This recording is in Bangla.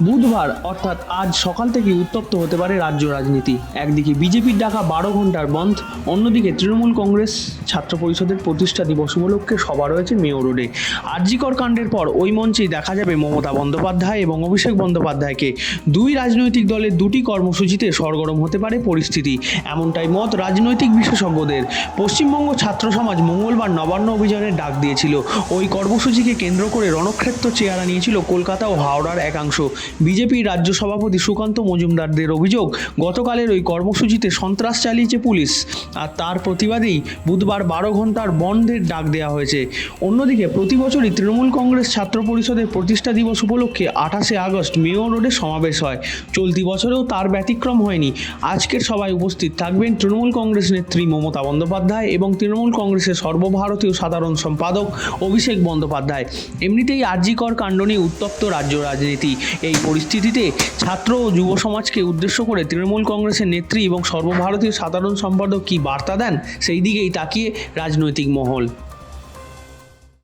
বুধবার, অর্থাৎ আজ সকাল থেকে উত্তপ্ত হতে পারে রাজ্য রাজনীতি। একদিকে বিজেপির ডাকা বারো ঘণ্টার বন্ধ, অন্যদিকে তৃণমূল কংগ্রেস ছাত্র পরিষদের প্রতিষ্ঠা দিবস উপলক্ষে সভা রয়েছে মেয়র রোডে। আরজিকর কাণ্ডের পর ওই মঞ্চেই দেখা যাবে মমতা বন্দ্যোপাধ্যায় এবং অভিষেক বন্দ্যোপাধ্যায়কে। দুই রাজনৈতিক দলের দুটি কর্মসূচিতে সরগরম হতে পারে পরিস্থিতি। এমনটাই মত রাজনৈতিক বিশেষজ্ঞদের। পশ্চিমবঙ্গ ছাত্র সমাজ মঙ্গলবার নবান্ন অভিযানের ডাক দিয়েছিল। ওই কর্মসূচিকে কেন্দ্র করে রণক্ষেত্র চেহারা নিয়েছিল কলকাতা ও হাওড়ার একাংশ। বিজেপির রাজ্য সভাপতি সুকান্ত মজুমদারদের অভিযোগ, গতকালের ওই কর্মসূচিতে সন্ত্রাস চালিয়েছে পুলিশ আর তার প্রতিবাদেই বুধবার বারো ঘণ্টার বন্ধের ডাক দেওয়া হয়েছে। অন্যদিকে প্রতি বছরই তৃণমূল কংগ্রেস ছাত্র পরিষদের প্রতিষ্ঠা দিবস উপলক্ষে আঠাশে আগস্ট মেয়র রোডে সমাবেশ হয়। চলতি বছরেও তার ব্যতিক্রম হয়নি। আজকের সভায় উপস্থিত থাকবেন তৃণমূল কংগ্রেস নেত্রী মমতা বন্দ্যোপাধ্যায় এবং তৃণমূল কংগ্রেসের সর্বভারতীয় সাধারণ সম্পাদক অভিষেক বন্দ্যোপাধ্যায়। এমনিতেই আরজিকর কাণ্ড নিয়ে উত্তপ্ত রাজ্য রাজনীতি। এই পরিস্থিতিতে ছাত্র ও যুব সমাজকে উদ্দেশ্য করে তৃণমূল কংগ্রেসের নেত্রী এবং সর্বভারতীয় সাধারণ সম্পাদক কী বার্তা দেন? সেই দিকেই তাকিয়ে রাজনৈতিক মহল।